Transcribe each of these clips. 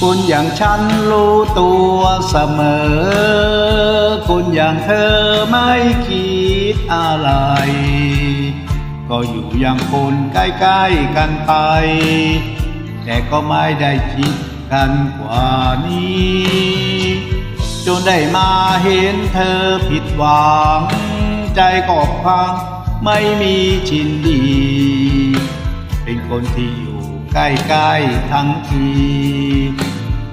คนอย่างฉันรู้ตัวเสมอคนอย่างเธอไม่คิดอะไร ก็อยู่อย่างคนใกล้ๆกันไป แต่ก็ไม่ได้คิดกันกว่านี้ จนได้มาเห็นเธอผิดหวัง ใจก็พังไม่มีชินดี เป็นคนที่อยู่ ใกล้ๆทั้งที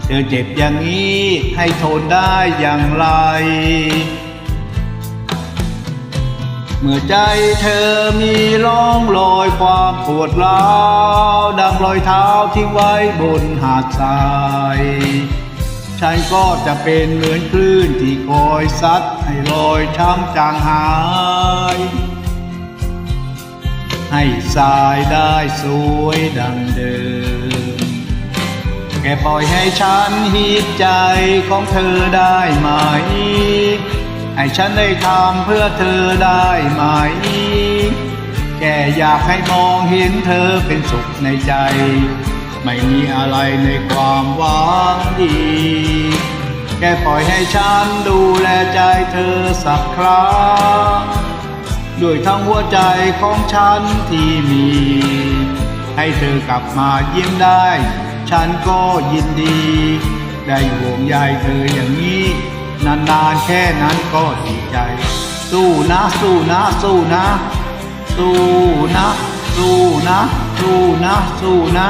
เธอเจ็บอย่างนี้ให้ทนได้อย่างไร เมื่อใจเธอมีร่องรอยความปวดร้าวดังรอยเท้าทิ้งไว้บนหาดทรายฉันก็จะเป็นเหมือนคลื่นที่คอยซัดให้รอยช้ำจางหาย ให้สายได้สวยดังเดิมแค่ปล่อยให้ฉันหิดใจของเธอได้ไหม ให้ฉันได้ทำเพื่อเธอได้ไหมแค่อยากให้มองเห็นเธอเป็นสุขในใจ ไม่มีอะไรในความหวังดีแค่ปล่อยให้ฉันดูแลใจเธอสักครั้ง ด้วยทั้งหัวใจของฉันที่มี ให้เธอกลับมายิ้มได้ ฉันก็ยินดี ได้ห่วงใยเธออย่างนี้ นานๆแค่นั้นก็ดีใจ สู้นะ สู้นะ สู้นะ สู้นะ สู้นะ สู้นะ สู้นะ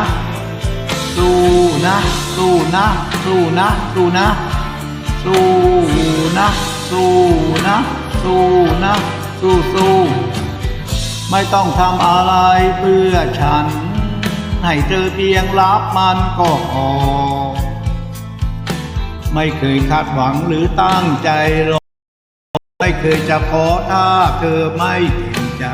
สู้นะสู้นะสู้นะสู้นะสู้นะสู้นะสู้นะ สู้สู้ไม่ต้องทำอะไรเพื่อฉัน ให้เธอเพียงรับมันก็พอ ไม่เคยคาดหวังหรือตั้งใจรอไม่เคยจะขอถ้าเธอไม่เต็มใจ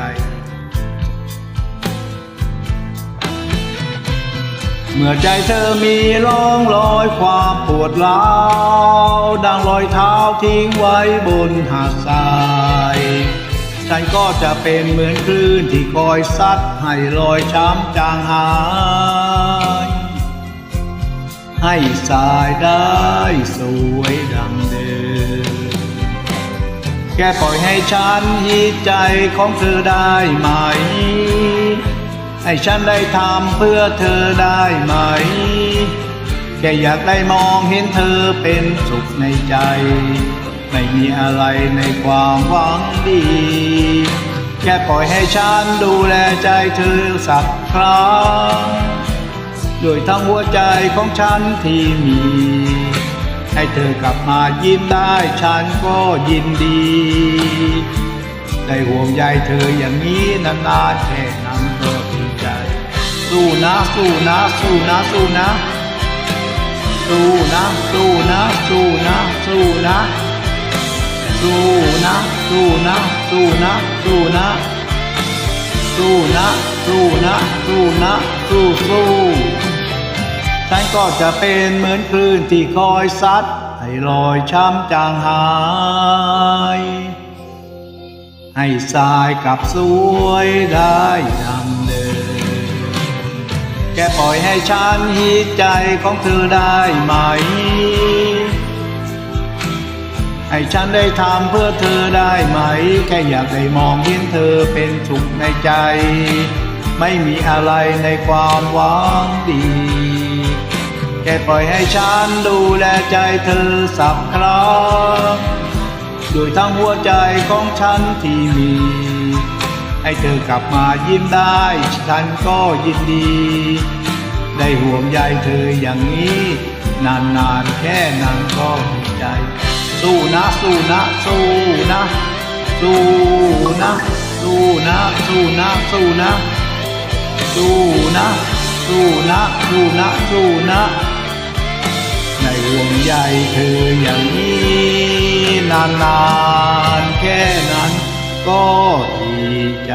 เมื่อใจเธอมีร่องรอยความปวดร้าวดังรอยเท้าทิ้งไว้บนหาดทราย ฉันก็จะเป็นเหมือนคลื่นที่คอยซัดให้รอยช้ำจางหาย ให้สายได้สวยดังเดิม แค่ปล่อยให้ฉันหิใจของเธอได้ไหม ให้ฉันได้ทำเพื่อเธอได้ไหม แค่อยากได้มองเห็นเธอเป็นสุขในใจ ไม่มีอะไรในความหวังดี แค่ปล่อยให้ฉันดูแลใจเธอสักครั้งด้วยทั้งหัวใจของฉันที่มี ให้เธอกลับมายิ้มได้ฉันก็ยินดี ได้ห่วงใยเธออย่างนี้นานๆแค่นั้นก็ดีใจ สู้นะสู้นะสู้นะสู้นะสู้นะสู้นะสู้นะสู้นะ สู้นะสู้นะสู้นะสู้นะสู้นะสู้นะสู้นะสู้สู้ฉันก็จะเป็นเหมือนคลื่นที่คอยซัดให้รอยช้ำจางหาย ให้สายกลับสวยได้ดังเดิมแค่ปล่อยให้ฉันหิดใจของเธอได้ไหม ให้ฉันได้ทำเพื่อเธอได้ไหม แค่อยากได้มองเห็นเธอเป็นสุขในใจ ไม่มีอะไรในความหวังดี แค่ปล่อยให้ฉันดูแลใจเธอสักครั้งด้วยทั้งหัวใจของฉันที่มี ให้เธอกลับมายิ้มได้ ฉันก็ยินดี ได้ห่วงใยเธออย่างนี้ นานๆแค่นั้นก็ดีใจ สู้นะสู้นะสู้นะสู้นะสู้นะสู้นะสู้นะสู้นะสู้นะสู้นะสู้นะ ในห่วงใยเธออย่างนี้นานๆแค่นั้นก็ดีใจ